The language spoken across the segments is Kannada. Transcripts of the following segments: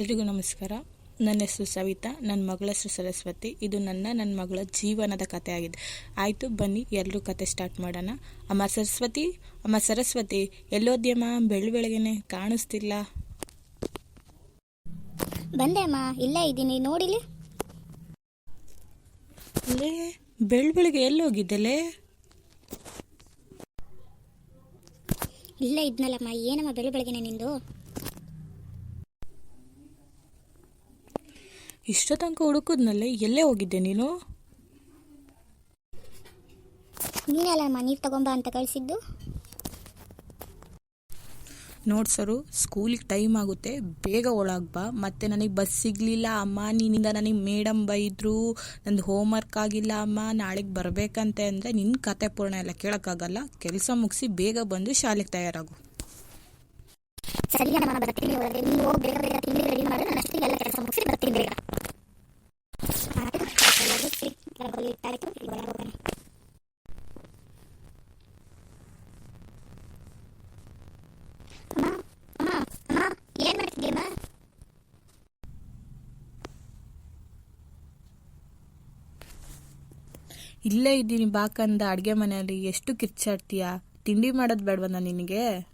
ಎಲ್ರಿಗೂ ನಮಸ್ಕಾರ. ನನ್ನ ಹೆಸರು ಸವಿತಾ ನನ್ನ ಮಗಳ ಹೆಸರು ಸರಸ್ವತಿ. ಇದು ನನ್ನ ನನ್ನ ಮಗಳ ಜೀವನದ ಕಥೆ ಆಗಿದೆ. ಆಯಿತು ಬನ್ನಿ ಎಲ್ಲರೂ ಕತೆ ಸ್ಟಾರ್ಟ್ ಮಾಡೋಣ. ಅಮ್ಮ ಸರಸ್ವತಿ ಅಮ್ಮ ಸರಸ್ವತಿ ಎಲ್ಲೋದ್ಯಮ ಬೆಳು ಬೆಳಗ್ಗೆನೆ ಕಾಣಿಸ್ತಿಲ್ಲ. ಬಂದೆ ಅಮ್ಮ ಇಲ್ಲೇ ಇದ್ದೀನಿ ನೋಡಿಲಿ ಲೇ ಬೆಳು ಬೆಳಗ್ಗೆ ಇಲ್ಲ ಇಲ್ಲೇ ಇದ್ನಲ್ಲಮ್ಮ ಏನಮ್ಮ ಬೆಳು ಬೆಳಗ್ಗೆನೆ ನಿಂದು? ಇಷ್ಟೋ ತನಕ ಹುಡುಕುದ್ನಲ್ಲೇ ಎಲ್ಲೇ ಹೋಗಿದ್ದೆ ನೀನು? ನೀನಲ್ಲಮ್ಮ ನೀರು ತಗೊಂಬ ಅಂತ ಕಳಿಸಿದ್ದು. ನೋಡಿ ಸರು ಸ್ಕೂಲಿಗೆ ಟೈಮ್ ಆಗುತ್ತೆ ಬೇಗ ಒಳಗೆ ಬಾ. ಮತ್ತೆ ನನಗೆ ಬಸ್ ಸಿಗಲಿಲ್ಲ ಅಮ್ಮ ನಿನ್ನಿಂದ ನನಗೆ ಮೇಡಮ್ ಬೈದ್ರು ನಂದು ಹೋಮ್ವರ್ಕ್ ಆಗಿಲ್ಲ ಅಮ್ಮ ನಾಳೆಗೆ ಬರಬೇಕಂತೆ ಅಂದರೆ ನಿನ್ನ ಕತೆ ಪೂರ್ಣ ಎಲ್ಲ ಕೇಳೋಕ್ಕಾಗಲ್ಲ. ಕೆಲಸ ಮುಗಿಸಿ ಬೇಗ ಬಂದು ಶಾಲೆಗೆ ತಯಾರಾಗು. ಸರಿ ಬರ್ತೀನಿ. ನೀವು ಹೋಗಿ ಬೇಗ ಬೇಗ ತಿಂಡಿ ರೆಡಿ ಮಾಡಿ. ನಾನು ಎಲ್ಲ ಕೆಲಸ ಮುಗಿಸಿ ಬರ್ತೀನಿ ಬೇಗ ಆಯ್ತು, ಎಲ್ಲರೂ ಸಿಕ್- ಇಲ್ಲೇ ಇದ್ದೀನಿ ಬಾಕಂದ ಅಡುಗೆ ಮನೆಯಲ್ಲಿ. ಎಷ್ಟು ಕಿರ್ಚಾಡ್ತೀಯಾ? ತಿಂಡಿ ಮಾಡೋದು ಬೇಡವನ್ನ ನಿನಗೆ?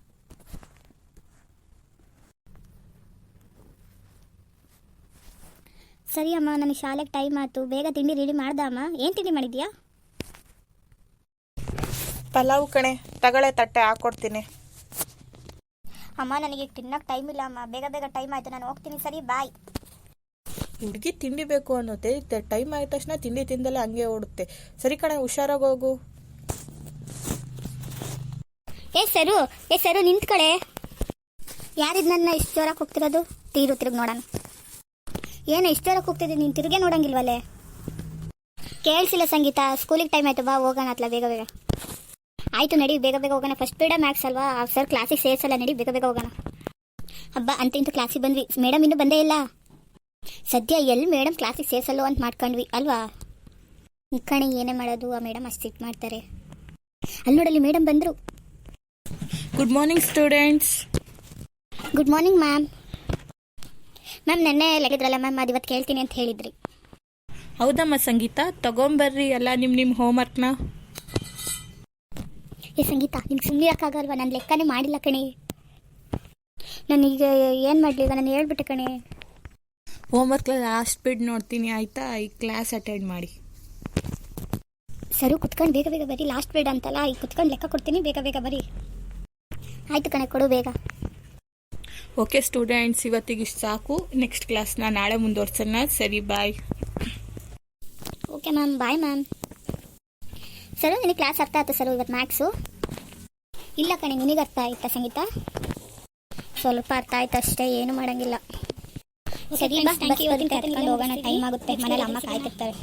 ಸರಿ ಅಮ್ಮ ನನಗೆ ಶಾಲೆಗೆ ಟೈಮ್ ಆಯ್ತು. ಬೇಗ ತಿಂಡಿ ರೆಡಿ ಮಾಡ್ದ ಅಮ್ಮ? ಏನು ತಿಂಡಿ ಮಾಡಿದ್ಯಾ? ಪಲಾವ್ ಕಣೆ. ತಗಳೆ ತಟ್ಟೆ ಹಾಕೊಡ್ತೀನಿ. ಅಮ್ಮ ನನಗೆ ತಿನ್ನಕ್ಕೆ ಟೈಮ್ ಇಲ್ಲ ಅಮ್ಮ. ಬೇಗ ಬೇಗ ಟೈಮ್ ಆಯ್ತು. ನಾನು ಹೋಗ್ತೀನಿ. ಸರಿ ಬಾಯ್ ಹುಡುಗಿ ತಿಂಡಿ ಬೇಕು ಟೈಮ್ ಆದ ತಕ್ಷಣ ತಿಂಡಿ ತಿಂದಲೇ ಹಂಗೆ ಓಡುತ್ತೆ. ಸರಿ ಕಣೆ ಹುಷಾರಾಗಿ ಹೋಗು. ಏ ಸರು ಏ ಸರು ನಿಂತ್ಕಡೆ ಯಾರಿದ್ ನನ್ನ ಇಷ್ಟು ಜೋರಾಗಿ ಹೋಗ್ತಿರೋದು ತೀರು ತಿರುಗಿ ನೋಡೋಣ. ಏನು ಇಷ್ಟು ಕೂಗ್ತಿದ್ದೀನಿ ನೀನು ತಿರುಗೇ ನೋಡಂಗಿಲ್ವಲ್ಲೇ? ಕೇಳಿಸಿಲ್ಲ ಸಂಗೀತ ಸ್ಕೂಲಿಗೆ ಟೈಮ್ ಆಯ್ತು ಬಾ ಹೋಗೋಣ ಅತ್ಲ ಬೇಗ ಬೇಗ. ಆಯ್ತು ನಡಿ ಬೇಗ ಬೇಗ ಹೋಗೋಣ. ಫಸ್ಟ್ ಪೀಡ ಮ್ಯಾಕ್ಸ್ ಅಲ್ವಾ? ಸರ್ ಕ್ಲಾಸಿಗೆ ಸೇರಿಸಲ್ಲ ನಡಿ ಬೇಗ ಬೇಗ ಹೋಗೋಣ. ಹಬ್ಬ ಅಂತ ಇಂತ ಕ್ಲಾಸಿಗೆ ಬಂದ್ವಿ. ಮೇಡಮ್ ಇನ್ನೂ ಬಂದೇ ಇಲ್ಲ. ಸದ್ಯ ಎಲ್ಲಿ ಮೇಡಮ್ ಕ್ಲಾಸಿಗೆ ಸೇರಿಸಲ್ಲೋ ಅಂತ ಮಾಡ್ಕೊಂಡ್ವಿ ಅಲ್ವಾ? ಈ ಕಣೆ ಏನೇ ಮಾಡೋದು ಆ ಮೇಡಮ್ ಅಷ್ಟು ಸಿಟ್ ಮಾಡ್ತಾರೆ. ಅಲ್ಲಿ ನೋಡಲಿ ಮೇಡಮ್ ಬಂದರು. Good morning students good morning ma'am ma'am ನೆನ್ನೆ ಲೆಗಿದ್ರಲ್ಲ ಮ್ಯಾಮ್ ಅದು ಇವತ್ತು ಕೇಳ್ತೀನಿ ಅಂತ ಹೇಳಿದ್ರಿ. ಹೌದಮ್ಮ ಸಂಗೀತ ತಗೊಂಬರ್ರಿ ಎಲ್ಲ ನಿಮ್ಮ ನಿಮ್ಮ ಹೋಮ್ವರ್ಕ್ನ ಏ ಸಂಗೀತ ನಿಮ್ಗೆ ಸುಮ್ಮನೆ ನಾನು ಲೆಕ್ಕನೇ ಮಾಡಿಲ್ಲ ಕಣೆ. ನಾನೀಗ ಏನು ಮಾಡಲಿಲ್ಲ ಈಗ ನಾನು ಹೇಳ್ಬಿಟ್ಟೆ ಕಣೆ. ಹೋಮ್ವರ್ಕ್ ಲಾಸ್ಟ್ ಬಿಡ್ ನೋಡ್ತೀನಿ ಆಯ್ತಾ? ಈ ಕ್ಲಾಸ್ ಅಟೆಂಡ್ ಮಾಡಿ. ಸರಿ ಕುತ್ಕೊಂಡು ಬೇಗ ಬೇಗ ಬರೀ ಲಾಸ್ಟ್ ಬಿಡ್ ಅಂತಲ್ಲ ಈಗ ಕುತ್ಕೊಂಡು ಲೆಕ್ಕ ಕೊಡ್ತೀನಿ ಬೇಗ ಬೇಗ ಬರೀ ಆಯಿತು ಕಣೆ ಕೊಡು ಬೇಗ. ಓಕೆ ಸ್ಟೂಡೆಂಟ್ಸ್ ಇವತ್ತಿಗೆ ಇಷ್ಟು ಸಾಕು. ನೆಕ್ಸ್ಟ್ ಕ್ಲಾಸ್ನ ನಾಳೆ ಮುಂದುವರ್ಸೋಣ. ಸರಿ bye okay ma'am bye ma'am. Sir ನಿನಗೆ ಕ್ಲಾಸ್ ಅರ್ಥ ಆಯ್ತು ಸರ್ ಇವತ್ತು ಮ್ಯಾಕ್ಸು ಇಲ್ಲ ಕಣೆ ನಿನಗೆ ಅರ್ಥ ಆಯ್ತಾ ಸಂಗೀತ? ಸ್ವಲ್ಪ ಅರ್ಥ ಆಯ್ತು ಅಷ್ಟೇ ಏನು ಮಾಡಂಗಿಲ್ಲ. ಸರಿ ಬಾ ಇವತ್ತಿನ ಕರ್ಕೊಂಡು ಹೋಗೋಣ ಟೈಮ್ ಆಗುತ್ತೆ. ಮನೇಲಿ ಅಮ್ಮ ಕಾಯ್ತಿರ್ತಾರೆ.